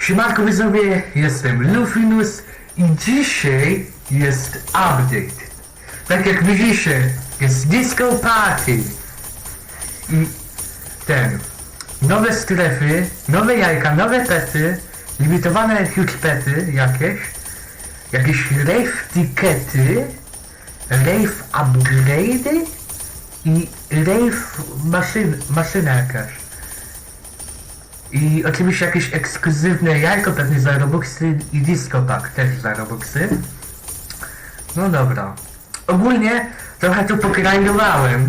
Siemanko widzowie, jestem Lufinus i dzisiaj jest update. Tak jak widzicie, jest disco party. I ten, nowe strefy, nowe jajka, nowe pety, limitowane huge pety jakieś, jakieś rave tickety, rave upgrade'y i rave maszyn, maszyna jakaś. I oczywiście jakieś ekskluzywne jajko pewnie za Robuxy i Disco Pack też za Robuxy. No dobra. Ogólnie trochę tu pogrindowałem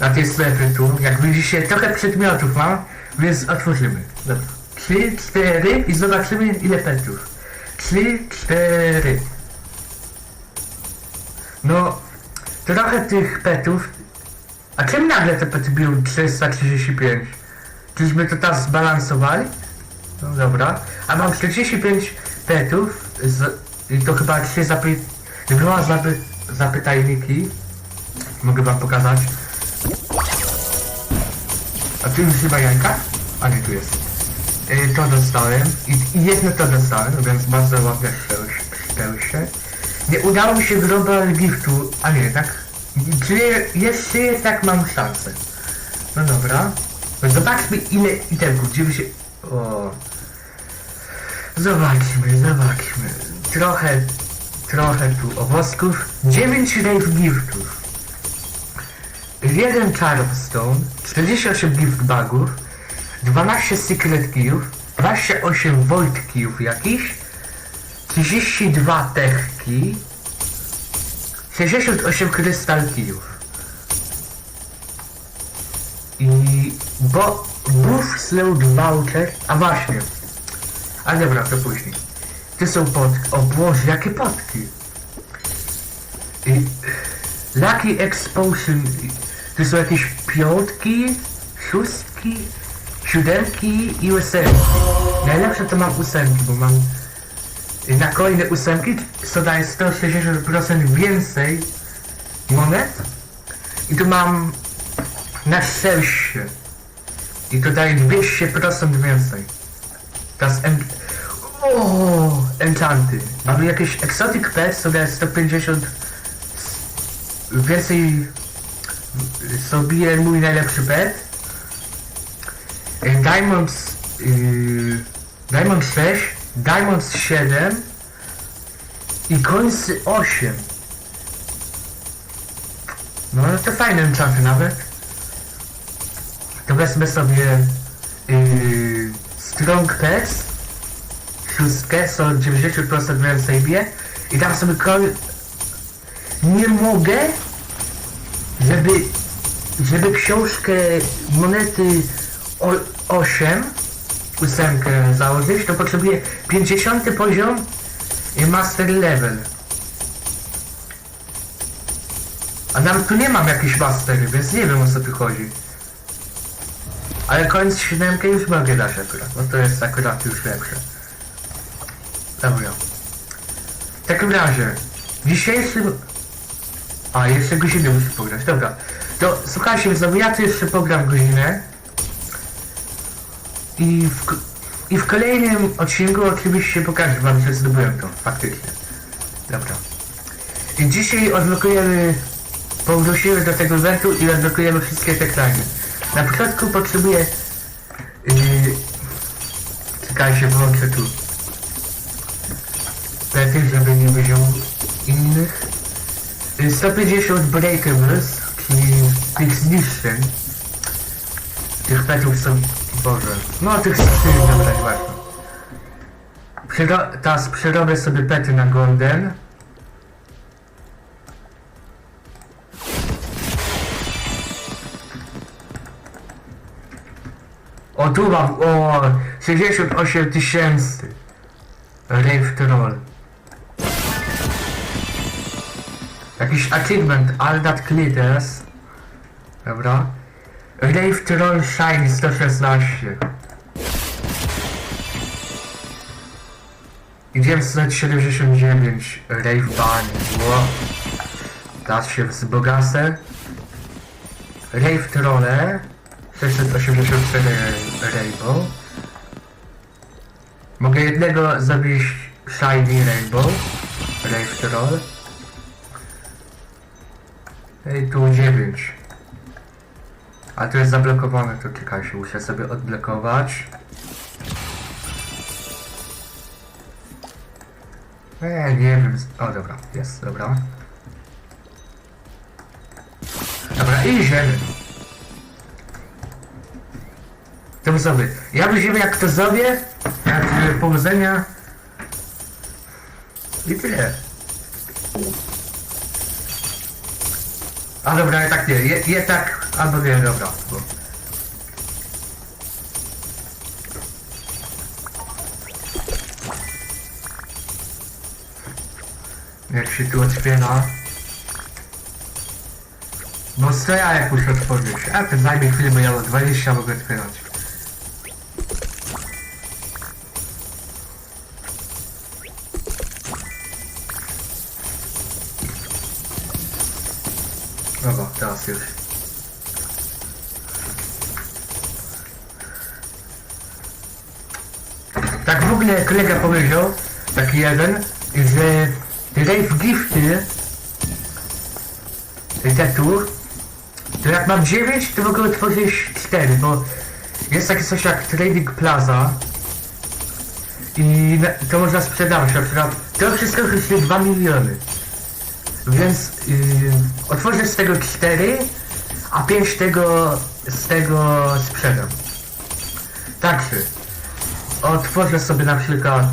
na tej strefie tu. Jak widzicie trochę przedmiotów mam, więc otworzymy. Dobra. 3, 4 i zobaczymy ile petów. 3, 4. No, trochę tych petów. A czym nagle te pety biją 335? Czyżby to teraz zbalansowali? No dobra. A mam 45 petów. Z, I to chyba 3 zapy... Dwa zapy, zapytajniki. Mogę wam pokazać. A tu już chyba jajka? A nie, tu jest. Y, to dostałem. I, I jedno to dostałem, więc bardzo ładne szczęście. Nie udało mi się global giftu. A nie, tak? Czy jeszcze jednak mam szansę? No dobra. Zobaczmy ile itemków, gdzie by się... O. Zobaczmy, zobaczmy. Trochę, trochę tu owocków. 9 rave giftów. Jeden Charmstone, 48 gift bugów, 12 secret keyów, 28 void keyów jakichś, 32 tech key, 68 crystal keyów. I bo Buff Slowed Voucher, a właśnie. A dobra, to później. To są potki. O Boże, jakie potki. I Lucky Expulsion. To są jakieś piątki, szóstki, siódemki i ósemki. Najlepsze to mam ósemki, bo mam na kolejne ósemki, co daje 160% więcej monet. I tu mam na szczęście. I to daje 200% więcej. Teraz en... O, enchanty. Mamy jakieś exotic pets, co daje 150 więcej sobie mój najlepszy pet. Diamonds yy, Diamond 6, Diamonds 7 i Coinsy 8. No to fajne enchanty nawet. Wezmę sobie yy, Strong Pets, szóstkę, są 90% więcej bie i dam sobie kol... Nie mogę, żeby, żeby książkę monety o, 8, ósemkę założyć, to potrzebuję 50 poziom i master level. A nam tu nie mam jakichś mastery, więc nie wiem o co tu chodzi. Ale koniec siódemkę już mogę dać akurat, no to jest akurat już lepsze. Dobra. W takim razie, w dzisiejszym... A, jeszcze godzinę muszę pograć, dobra. To słuchajcie, znowu ja tu jeszcze pogram godzinę. I w, I w kolejnym odcinku oczywiście pokażę wam, że zdobyłem to, faktycznie. Dobra. I dzisiaj odblokujemy, powrócimy do tego eventu i odblokujemy wszystkie te krajny. Na początku potrzebuję... Yy, czekajcie, włączę tu. Pety, żeby nie wyziął innych. Yy, 150 breakables, czyli tych zniszczeń. Tych petów są... Boże. No tych zniszczeń zabrać właśnie. Przero teraz przerobię sobie pety na golden. O tu mam, o 68 tysięcy. Rave Troll. Jakiś achievement, all that glitters. Dobra. Rave Troll Shine 116. I 979 Rave Bunny. Wow. Teraz się wzbogacę. Rave Trolle 684 Rainbow Mogę jednego zrobić Shiny Rainbow. Rave Roll. I tu 9. A to jest zablokowane, to czekajcie, muszę sobie odblokować. Eee, nie wiem. O, dobra, jest, dobra. Dobra, i idziemy. To sobie. Ja widzimy jak to zrobię. Jak e, powodzenia. I tyle. A dobra, tak nie. Je, je tak, albo nie, dobra. Jak się tu otwiera. No co ja jak muszę otworzyć? A to zajmie chwilę, bo ja mam 20 mogę otwierać. Tak w ogóle kolega powiedział, taki jeden, że Rave Gifty Detour to jak mam 9, to mogę otworzyć 4, bo jest takie coś jak Trading Plaza i to można sprzedawać, na przykład to wszystko kosztuje 2 miliony. Więc yy, otworzę z tego 4, a 5 tego, z tego sprzedam. Także otworzę sobie na przykład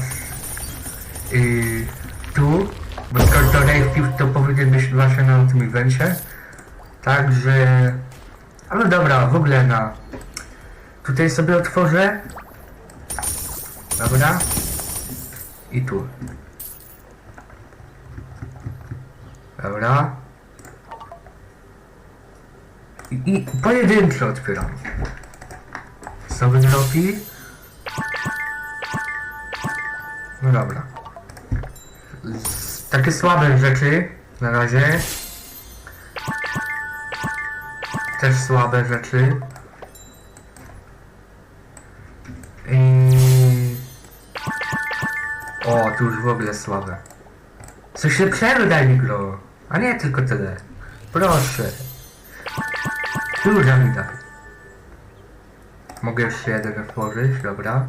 yy, tu, bo skoro to Rave to powinien być właśnie na tym evencie. Także... Ale dobra, w ogóle na... Tutaj sobie otworzę. Dobra. I tu. Dobra. I, i pojedynczo otwieram. Sobie zrobi. No dobra. Z, takie słabe rzeczy na razie. Też słabe rzeczy. I... O, tu już w ogóle słabe. Coś lepszego daj mi gro. A nie tylko tyle. Proszę. Duża mi daj. Mogę jeszcze jeden otworzyć, dobra.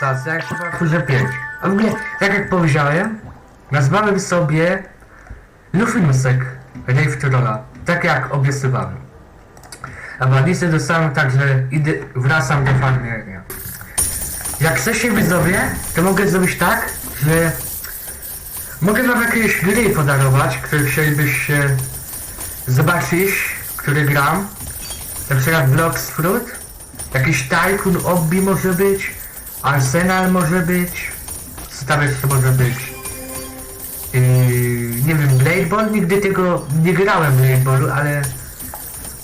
Zaraz, jak chyba otworzę pięć. A w ogóle, tak jak powiedziałem, nazwałem sobie Lufinusek Rave tak jak obiecywałem. A walizę dostałem tak, że idę, wracam do farmieria. Jak chcę się widzowie, to mogę zrobić tak, że mogę wam jakieś gry podarować, które chcielibyście zobaczyć, które gram. Na przykład Blocks Fruit, jakiś Tycoon Obby może być, Arsenal może być, co tam jeszcze może być? Yy, nie wiem, Blade Ball, nigdy tego nie grałem Blade Ballu, ale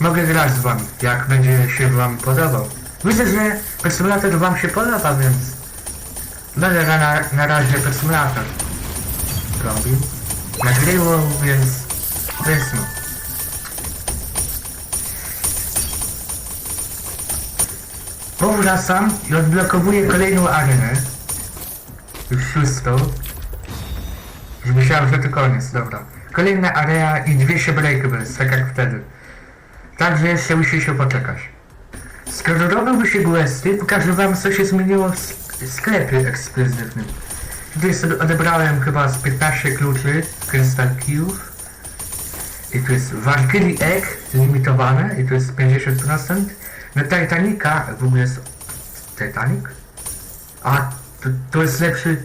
mogę grać z wami, jak będzie się wam podobał. Myślę, że Persymulator wam się podoba, więc będę na, na razie Persymulator robił. Nagrywał, więc, więc no. Powracam i odblokowuję kolejną arenę. Już szóstą. Już myślałem, że to koniec, dobra. Kolejna area i 200 breakables, tak jak wtedy. Także jeszcze musi się poczekać. Skoro robiłby się questy, pokażę wam co się zmieniło w sk- sklepie ekskluzywnym. Tutaj sobie odebrałem chyba z 15 kluczy Crystal Cube. I tu jest Valkyrie Egg limitowane i tu jest 50%. Na Titanica w ogóle jest Titanic? A to, to jest lepszy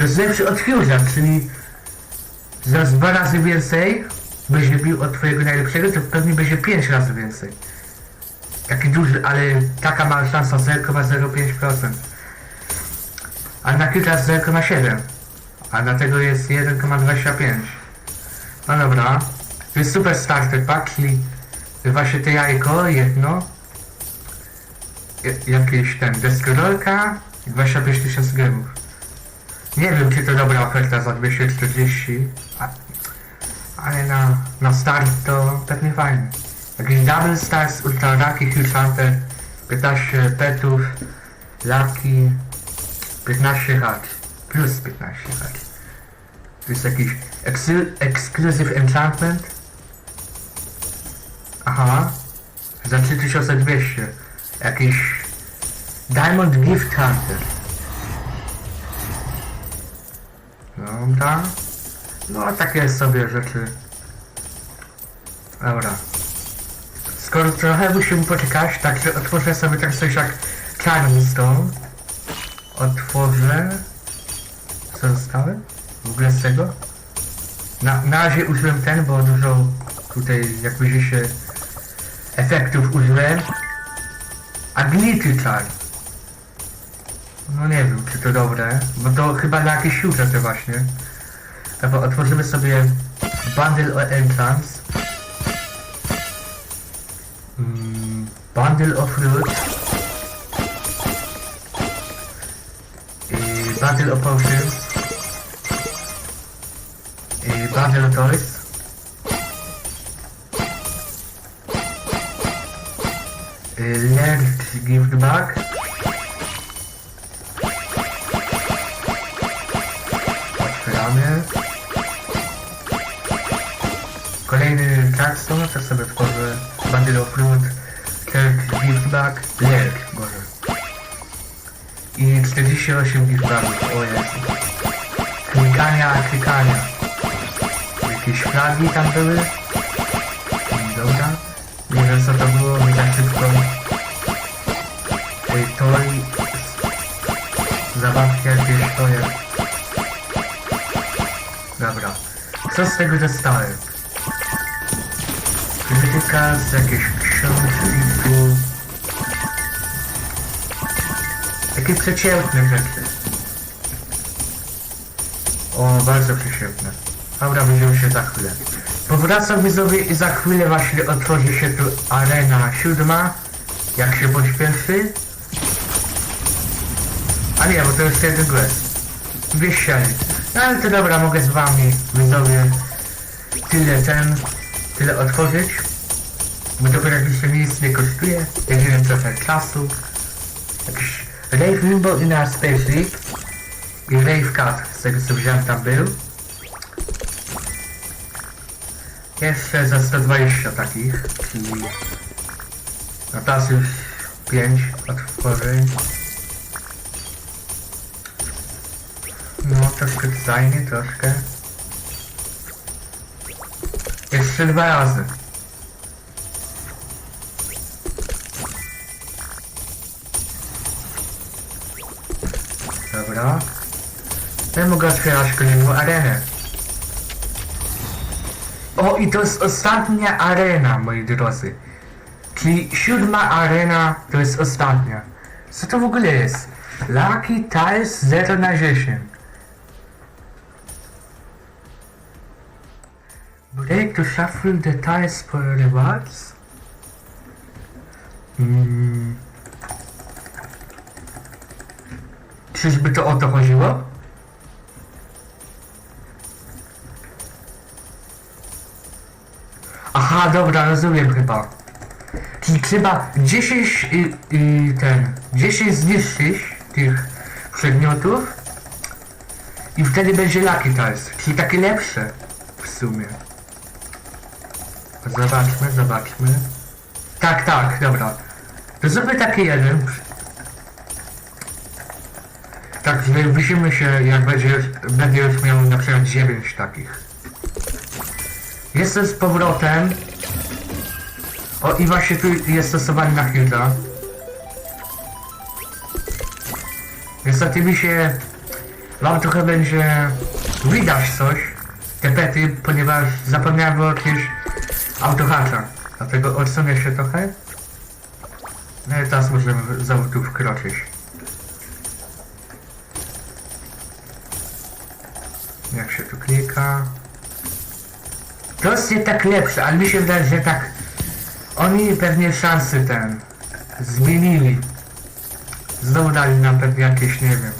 to jest lepszy od Fusion, czyli za dwa razy więcej będzie bił od twojego najlepszego, to pewnie będzie 5 razy więcej. Taki duży, ale taka mała szansa 0,05%. A na kilka jest 0,7. A na tego jest 1,25. No dobra. To jest super starter pack, czyli właśnie te jajko, jedno. Ja- Jakieś ten deskorolka i 25 tysięcy gemów. Nie wiem, czy to dobra oferta za 240, a, ale na, na start to tak nie fajnie. Jakiś Double Stars, Ultra Raki, Huge Hunter, 15 petów, laki, 15 hat, plus 15 hat. To jest jakiś exclusive enchantment. Aha, za 3200. Jakiś Diamond Gift Hunter. Dobra. No takie sobie rzeczy. Dobra. Skoro trochę musimy poczekać, także otworzę sobie tak coś jak Charmstone. Otworzę. Co zostałem? W ogóle z tego? Na, na razie użyłem ten, bo dużo tutaj jakby się efektów użyłem. Agility Charm. No nie wiem, czy to dobre, bo to chyba na jakieś siłce te właśnie. Dobra, otworzymy sobie Bundle Entrance. Mm, bundle of Roots. I Bundle of Potions. Bundle of Toys. Gift Bag. Otwieramy. Kolejny Jackson, to sobie otworzę Bundle of Fruit, Kirk Gift Bag, Lerk, może. I 48 gift bagów, o Jezu. Klikania, klikania. Jakieś flagi tam były. Dobra. Nie wiem co to było, mi za szybko. Zabawki jakieś to jest. Dobra. Co z tego dostałem? Krytyka z jakiejś książki tu. Takie przeciętne rzeczy. O, bardzo przeciętne. Dobra, będziemy się za chwilę. Powracam widzowie i za chwilę właśnie otworzy się tu arena siódma. Jak się pośpieszy. A nie, bo to jest jeden. Dwie ściany. No ale to dobra, mogę z wami widzowie tyle ten, tyle otworzyć. Bo to praktycznie nic nie kosztuje. Jedynie trochę czasu. Jakiś Rave Limbo in a Space League. I Rave Cut, z tego co wziąłem tam był. Jeszcze za 120 takich, czyli... No teraz już 5 otworzeń. Troszkę zajmie, troszkę. Jeszcze dwa razy. Dobra. Ja mogę otwierać kolejną arenę. O, i to jest ostatnia arena, moi drodzy. Czyli siódma arena to jest ostatnia. Co to w ogóle jest? Lucky Tiles 0 na 10. Break to shuffle the tiles for rewards? Hmm. Czyżby to o to chodziło? Aha, dobra, rozumiem chyba. Czyli trzeba 10 i, i ten 10 zniszczyć tych przedmiotów i wtedy będzie Lucky Tiles, czyli takie lepsze w sumie. Zobaczmy, zobaczmy. Tak, tak, dobra. To zróbmy taki jeden. Tak, widzimy się jak będzie już, miał na przykład 9 takich. Jestem z powrotem. O i właśnie tu jest stosowany na chwilę. Niestety mi się... Wam trochę będzie widać coś. Te pety, ponieważ zapomniałem wyłączyć autohacza. Dlatego odsunę się trochę. No i teraz możemy znowu tu wkroczyć. Jak się tu klika. To jest tak lepsze, ale mi się wydaje, że tak... Oni pewnie szansy ten... Zmienili. Znowu dali nam pewnie jakieś, nie wiem...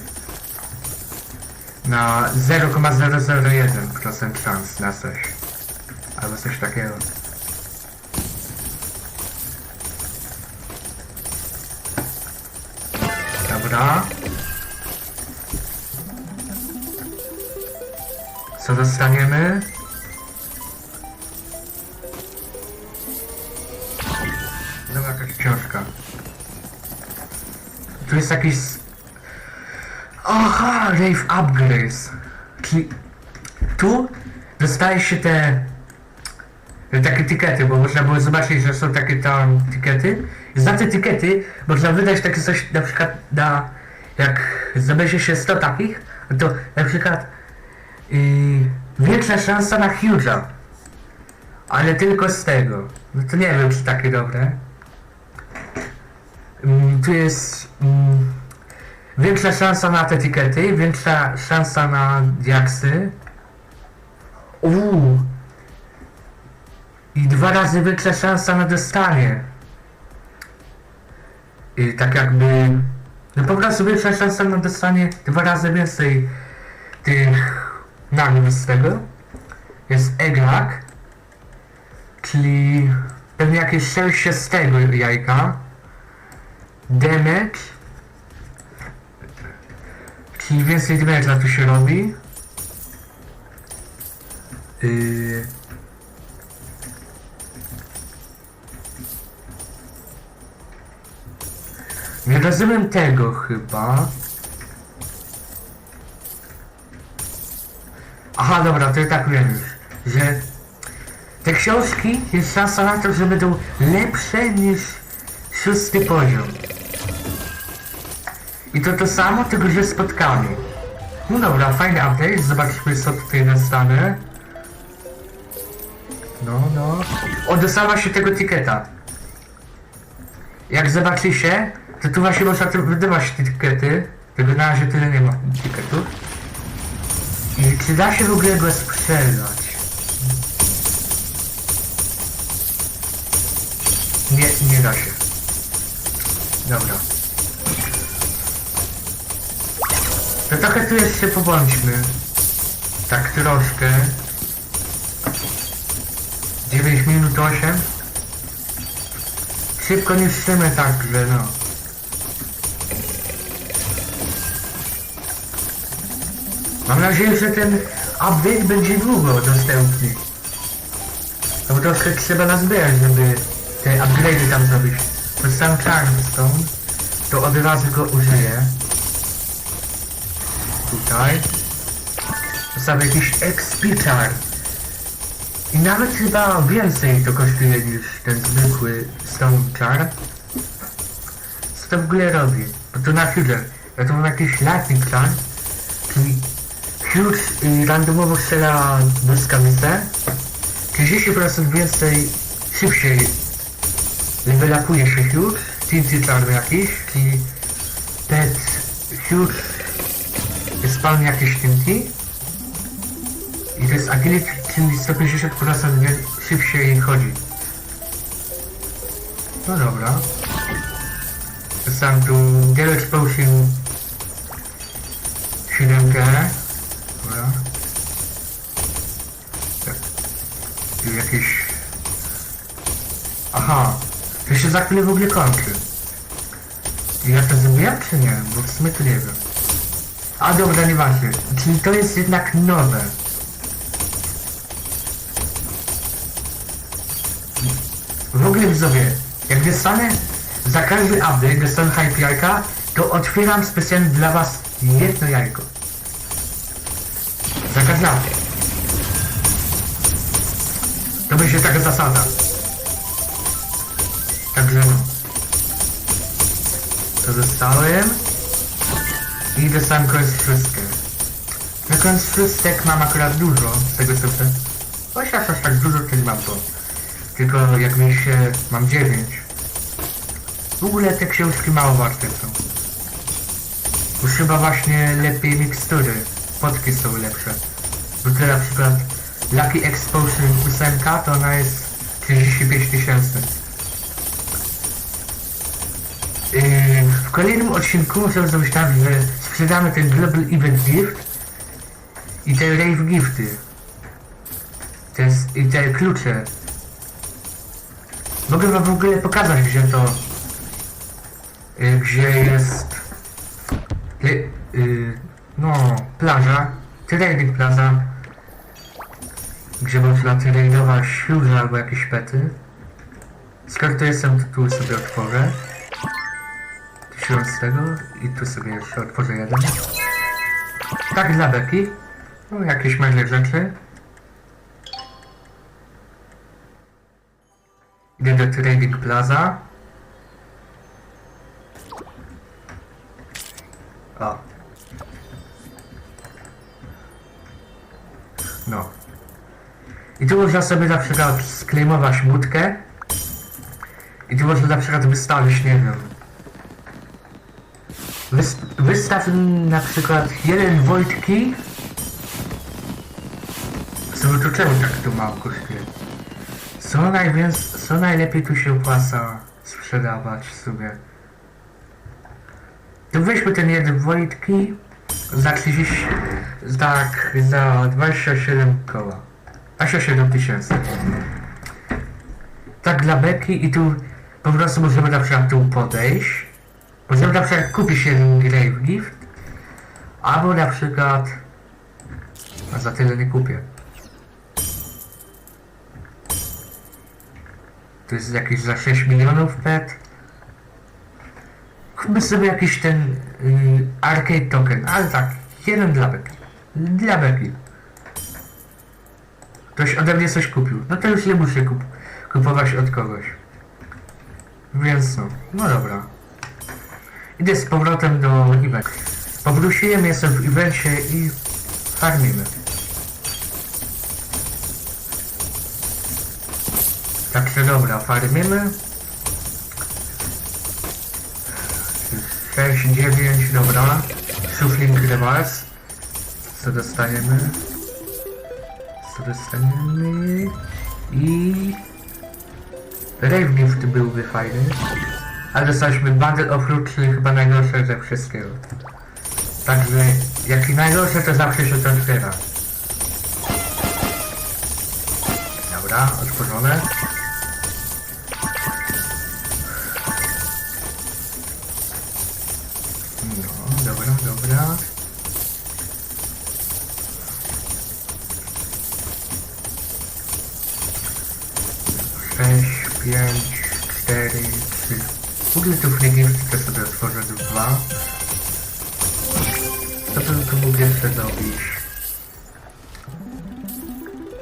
Na 0,001% szans na coś. Albo coś takiego. Dobra. Co dostaniemy? Dobra, jakaś książka. Tu jest jakiś... Aha, Rave Upgrades. Czyli tu dostaje się te takie etykiety, bo można było zobaczyć, że są takie tam etykiety. Te etykiety można wydać takie coś na przykład na jak zdobędzie się 100 takich, to na przykład yy, większa szansa na Huge'a. Ale tylko z tego. No to nie wiem, czy takie dobre. Mm, tu jest mm, większa szansa na te etykiety, większa szansa na diaksy. Uuu. I dwa razy większa szansa na dostanie. Tak jakby... No po prostu większa szansa na dostanie dwa razy więcej tych nagród z tego. Jest egrak, czyli pewnie jakieś szczęście z tego jajka. Damage, czyli więcej damage'a tu się robi. Yy... Nie rozumiem tego chyba. Aha, dobra, to i tak wiem już, że te książki jest szansa na to, że będą lepsze niż szósty poziom. I to to samo, tylko że spotkanie. No dobra, fajny update, zobaczmy co tutaj nastanie. No, no. O, dostała się tego tiketa. Jak zobaczycie, to tu właśnie można wydawać te etykiety. Tylko na razie tyle nie ma etykietów. I czy da się w ogóle go sprzedać? Nie, nie da się. Dobra. To trochę tu jeszcze pobądźmy. Tak troszkę. 9 minut 8. Szybko niszczymy także, no. Mam nadzieję, że ten update będzie długo dostępny. No bo troszkę trzeba nazbierać, żeby te upgrade'y tam zrobić. Bo sam Charmstone, to od razu go użyję. Tutaj. Sam jakiś XP Charm. I nawet chyba więcej to kosztuje niż ten zwykły Stone Charm. Co to w ogóle robi? Bo to na Future. Ja tu mam jakiś Lightning Charm, czyli Huge y, randomowo strzela błyskawicę. 30% więcej, szybciej levelapuje się Huge. TNT Charm jakiś, czyli Pet Huge spalnie jakieś TNT. I to jest agility, czyli 150% wie- szybciej chodzi. No dobra. Sam tu Garage Potion 7G. Tu jakieś... Aha. To się za chwilę w ogóle kończy. Ja to zrobiłem czy nie? Bo w sumie to nie wiem. A dobra, nieważne. Czyli to jest jednak nowe. W ogóle widzowie, jak dostanę za każdy update, dostanę hype jajka, to otwieram specjalnie dla was jedno jajko. Za każdy update. To będzie taka zasada. Także no. To dostałem. I dostałem koniec wszystkie. Na koniec wszystek mam akurat dużo, z tego co chcę. Chociaż aż tak dużo nie mam to. Tylko jak mi się... mam 9. W ogóle te książki mało warte są. Już chyba właśnie lepiej mikstury. Potki są lepsze. Bo na przykład Lucky Explosion 8 to ona jest 35 tysięcy. Yy, w kolejnym odcinku zrobić tak, że sprzedamy ten Global Event Gift i te Rave Gifty. Te, I te klucze. Mogę wam w ogóle pokazać, gdzie to... Yy, gdzie jest Le, y, no, plaża, trading plaza, gdzie można tradować śluzy albo jakieś pety. Skoro tu jestem, to tu sobie otworzę. Tysiąc z tego i tu sobie jeszcze otworzę jeden. Tak dla beki. No, jakieś mężne rzeczy. Idę do Trading Plaza. O. No. I tu można sobie na przykład sklejmować łódkę. I tu można na przykład wystawić, nie wiem. Wys wystaw na przykład jeden Wojtki. Sobie to czemu tak tu mało kosztuje? Co, co najlepiej tu się opłaca sprzedawać sobie? To weźmy ten jeden Wojtki za 30, tak, za 27 koła. 27 tysięcy. Tak dla beki i tu po prostu możemy na przykład tu podejść. Możemy na przykład kupić jeden Grave Gift. Albo na przykład... A za tyle nie kupię. To jest jakiś za 6 milionów pet. Kupmy sobie jakiś ten y, arcade token, ale tak, jeden dla beki. Dla beki. Ktoś ode mnie coś kupił. No to już nie muszę kup kupować od kogoś. Więc no, no dobra. Idę z powrotem do eventu. Powróciłem, jestem w evencie i farmimy. Także dobra, farmimy. 6, 9, dobra. Shuffling reverse. Co dostaniemy? Dostaniemy? I... Rave Gift byłby fajny. Ale dostaliśmy Bundle of czyli chyba najgorsze ze wszystkiego. Także, jak i najgorsze, to zawsze się to otwiera. Dobra, otworzone.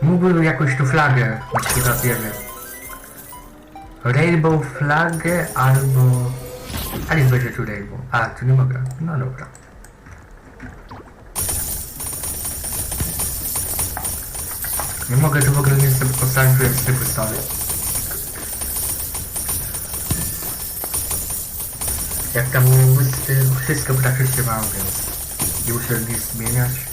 Mógłbym jakąś tu flagę, na przykład. Rainbow flagę albo... A nie będzie tu rainbow. A, tu nie mogę. No dobra. Nie mogę tu w ogóle nic postawić, więc nie postawię. Jak tam wszystko praktycznie mam, więc nie muszę nic zmieniać.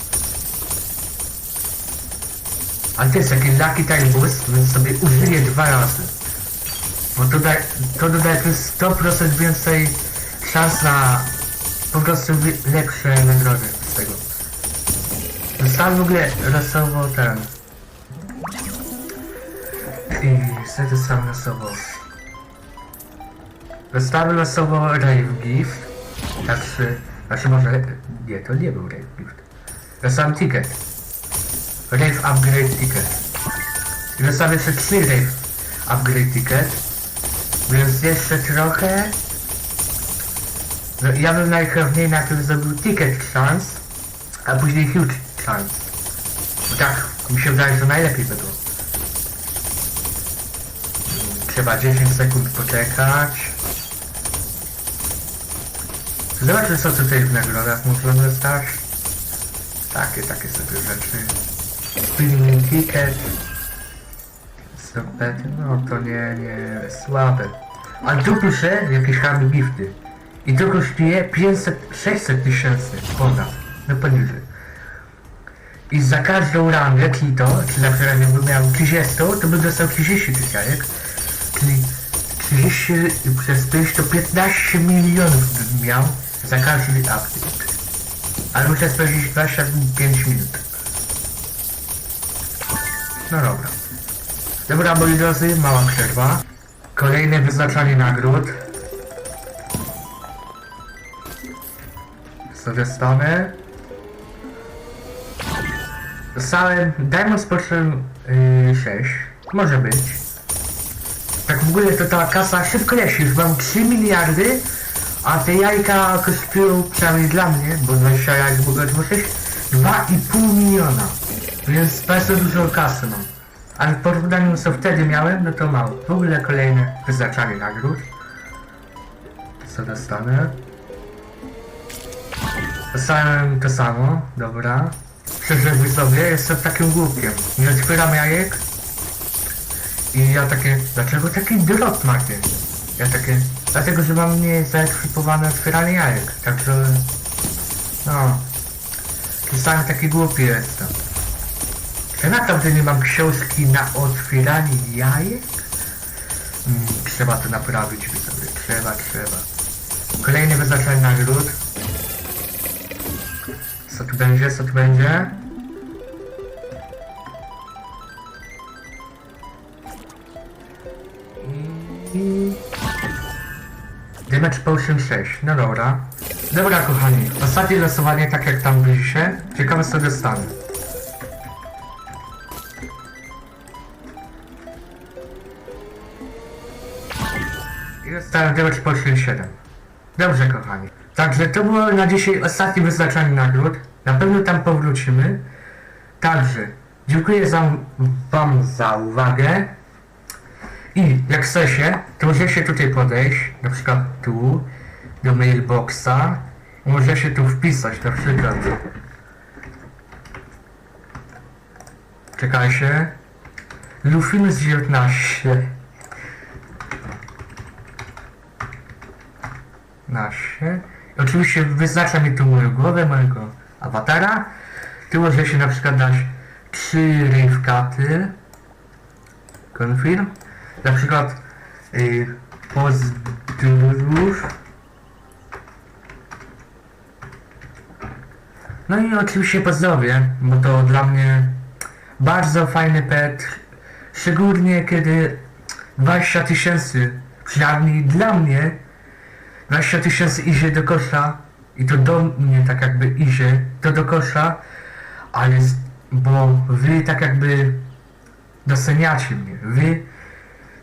To jest taki Lucky Time Boost, więc sobie użyję dwa razy. Bo to, da, to dodaje plus 100% więcej szans na po prostu lepsze nagrody z tego. Dostałem w ogóle losowo ten. I co dostałem losowo? Dostałem losowo Rave Gift. Znaczy, znaczy może, nie, to nie był Rave Gift. Dostałem ticket. Rave Upgrade Ticket. I jeszcze 3 Rave Upgrade Ticket. Więc jeszcze trochę. Ja bym najchętniej na tym zrobił Ticket Chance, a później Huge Chance. Bo tak, mi się wydaje, że najlepiej by było. Trzeba 10 sekund poczekać. Zobaczmy co tutaj w nagrodach można dostać. Takie, takie sobie rzeczy. Spinning ticket. Stopety, no to nie, nie, słabe. Ale tu pisze jakieś hardy gifty. I to kosztuje 500, 600 tysięcy ponad, no poniżej. I za każdą rangę, czyli to, czyli na przykład jakbym miał 30, to bym dostał 30 tysiąc, czyli 30 przez 5 to 15 milionów bym miał za każdy update. Ale muszę spędzić 25 minut. No dobra. Dobra, moi drodzy, mała przerwa. Kolejne wyznaczanie nagród. Co dostanę? Dostałem Diamond Sportion yy, 6. Może być. Tak w ogóle to ta kasa szybko leci. Już mam 3 miliardy, a te jajka kosztują przynajmniej dla mnie, bo 20 jajek w ogóle tworzyć 2,5 miliona. Więc bardzo dużo kasy mam. Ale w porównaniu co wtedy miałem, no to mało. W ogóle kolejne wyznaczanie nagród. Co dostanę? Dostałem to samo, dobra. Szczerze widzowie, jestem takim głupiem. Nie otwieram jajek. I ja takie, dlaczego taki drop macie? Ja takie, dlatego, że mam nie zaekwipowane otwieranie jajek. Także, no. Czasami taki głupi jestem. Czy naprawdę nie mam książki na otwieranie jajek? Mm, trzeba to naprawić widzowie, trzeba, trzeba. Kolejny wyznaczenie nagród. Co tu będzie, co tu będzie? Damage Potion 6, no dobra. Dobra kochani, ostatnie losowanie tak jak tam byliście. Ciekawe co dostanę. I dostałem Damage Potion 7. Dobrze kochani. Także to było na dzisiaj ostatnie wyznaczanie nagród. Na pewno tam powrócimy. Także dziękuję za, wam za uwagę. I jak chcecie, to możecie tutaj podejść, na przykład tu, do mailboxa. Możecie tu wpisać na przykład. Czekajcie. Lufinus 19. 15. I Oczywiście wyznacza mi tu moją głowę, mojego awatara. Tu może się na przykład dać 3 rave Confirm. Na przykład y, pozdrów. No i oczywiście pozdrowie, bo to dla mnie bardzo fajny pet. Szczególnie kiedy 20 tysięcy, przynajmniej dla mnie, 20 tysięcy idzie do kosza i to do mnie tak jakby idzie, to do kosza, ale z, bo wy tak jakby doceniacie mnie, wy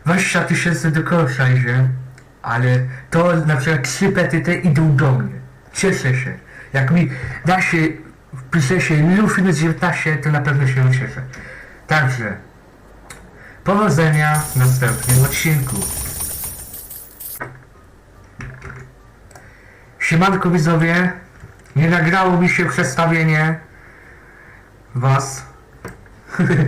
20 tysięcy do kosza idzie, ale to na przykład trzy pety te idą do mnie. Cieszę się. Jak mi da się, wpisze się Lufinus 19, to na pewno się ucieszę. Także, powodzenia w następnym odcinku. Siemanko widzowie, nie nagrało mi się przedstawienie was.